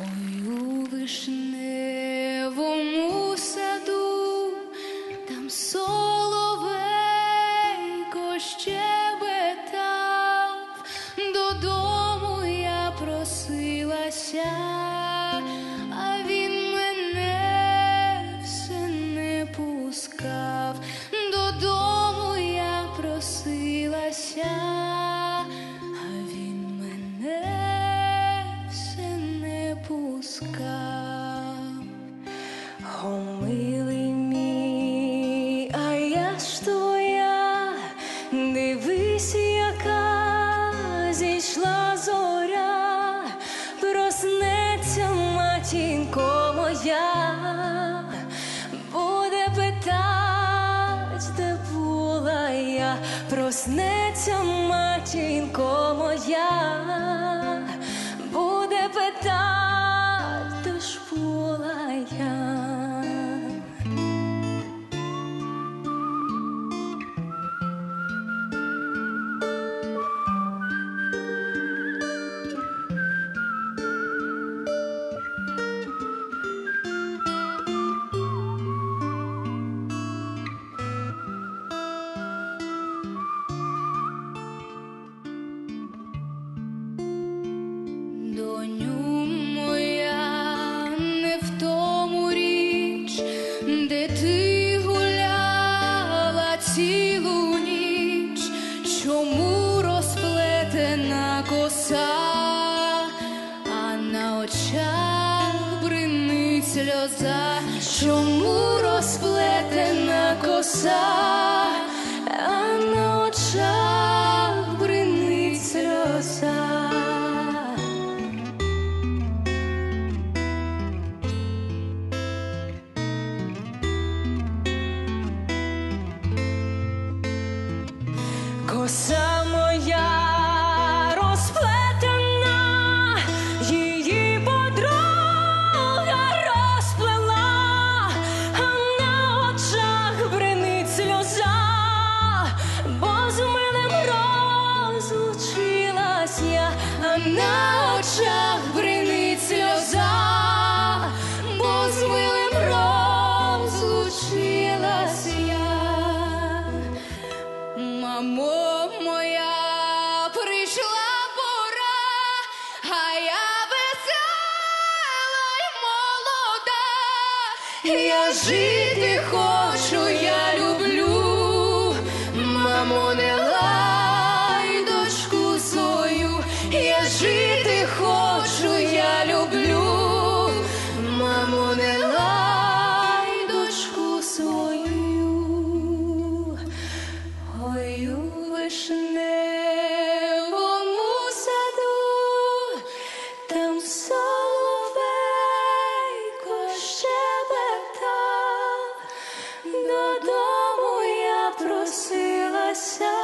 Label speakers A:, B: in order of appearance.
A: Ой, у вишневому саду там соловейко щебетав, додому я просилася. Милий мій, а я ж твоя, дивись, яка зійшла зоря, проснеться матінко моя, буде питать, була я, проснеться матінко моя, коса, а на очах бринить сльоза, чому розплетена коса, а на очах бринить сльоза. Коса на очах бринить сльоза, бо з милим розлучилась я. Мамо моя, прийшла пора, а я весела й молода. Я жити хочу, я люблю, мамо, не просилася,